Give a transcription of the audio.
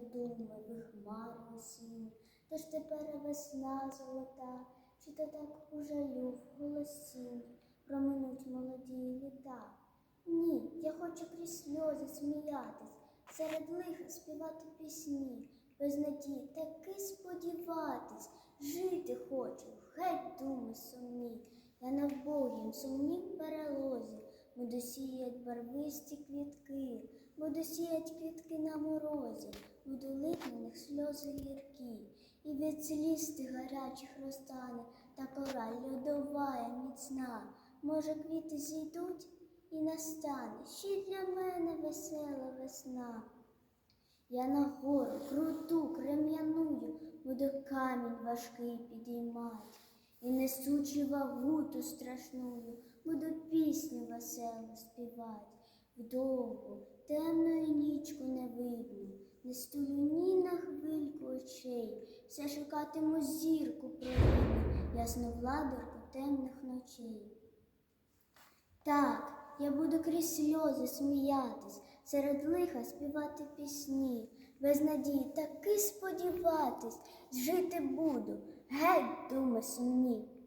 свої думи в хмари осінні. Тож тепер весна золота, чи то так у жалю в голосінні проминуть молоді літа. Ні, я хочу крізь сльози сміятись, серед лиха співати пісні, без надії таки сподіватись, жити хочу, геть думи сумні. Я на вбогім сумнім перелозі, буду сіять барвисті квітки, буду сіять квітки на морозі, сльози гіркі, і від сліз гарячих розтане, та кора льодова міцна. Може, квіти зійдуть і настане ще для мене весела весна. Я на гору круту, крем'яную, буду камінь важкий підіймати, і несучи вагу ту страшную, буду пісню веселу співати. Вдовгу, темною нічку не видно, не стулю ні на хвильку очей, все шукатиму зірку провину, ясну владарку темних ночей. Так, я буду крізь сльози сміятись, серед лиха співати пісні, без надії таки сподіватись, жити буду, геть думи сумні.